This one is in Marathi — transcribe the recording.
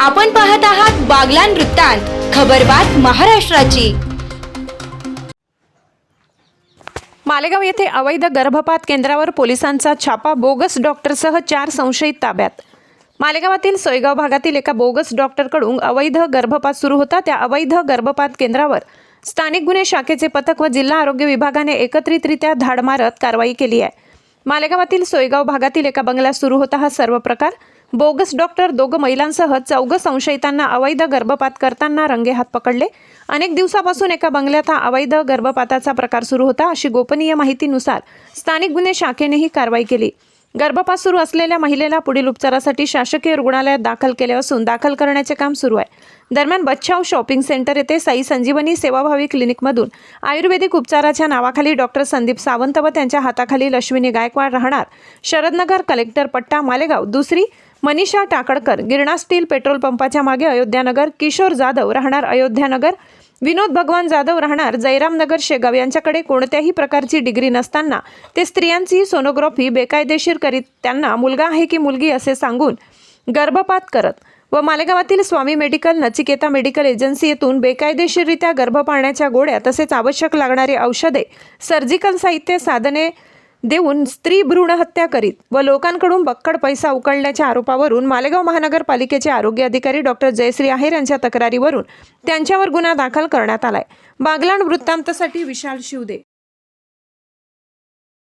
आपण पाहत आहात बागलान वृत्तांत खबरबात महाराष्ट्राची. मालेगाव येथे अवैध गर्भपात केंद्रावर पोलिसांचा छापा बोगस डॉक्टरसह चार संशयित ताब्यात. मालेगावातील सोयगाव भागातील एका बोगस डॉक्टरकडून अवैध गर्भपात सुरू होता. त्या अवैध गर्भपात केंद्रावर स्थानिक गुन्हे शाखेचे पथक व जिल्हा आरोग्य विभागाने एकत्रितरित्या धाड मारत कारवाई केली आहे. मालेगावातील सोयगाव भागातील एका बंगल्यात सुरू होता हा सर्व प्रकार. बोगस डॉक्टर दोघं महिलांसह चौघं संशयितांना अवैध गर्भपात करताना रंगेहात पकडले. अनेक दिवसापासून एका बंगल्यात हा अवैध गर्भपाताचा प्रकार सुरू होता अशी गोपनीय माहितीनुसार स्थानिक गुन्हे शाखेने ही कारवाई केली. गर्भपात सुरू असलेल्या महिलेला पुढील उपचारासाठी शासकीय रुग्णालयात दाखल केले असून दाखल करण्याचे काम सुरू आहे. दरम्यान बच्छाव शॉपिंग सेंटर येथे साई संजीवनी सेवाभावी क्लिनिकमधून आयुर्वेदिक उपचाराच्या नावाखाली डॉक्टर संदीप सावंत व त्यांच्या हाताखाली अश्विनी गायकवाड राहणार शरदनगर कलेक्टर पट्टा मालेगाव दुसरी मनीषा टाकडकर गिरणा स्टील पेट्रोल पंपाच्या मागे अयोध्यानगर किशोर जाधव राहणार अयोध्यानगर विनोद भगवान जाधव राहणार जयरामनगर शेगाव. यांच्याकडे कोणत्याही प्रकारची डिग्री नसताना ते स्त्रियांची सोनोग्राफी बेकायदेशीर करीत त्यांना मुलगा आहे की मुलगी असे सांगून गर्भपात करत व मालेगावातील Swami medical Nachiketa medical agency येथून बेकायदेशीररित्या गर्भ पाळण्याच्या गोळ्या तसेच आवश्यक लागणारी औषधे सर्जिकल साहित्य साधने देऊन स्त्री भ्रूण हत्या करीत व लोकांकडून बक्कड पैसा उकळल्याच्या आरोपावरून मालेगाव महानगरपालिकेचे आरोग्य अधिकारी डॉक्टर जयश्री आहेर यांच्या तक्रारीवरून त्यांच्यावर गुन्हा दाखल करण्यात आलाय. बागलाण वृत्तांतसाठी विशाल शिवदे.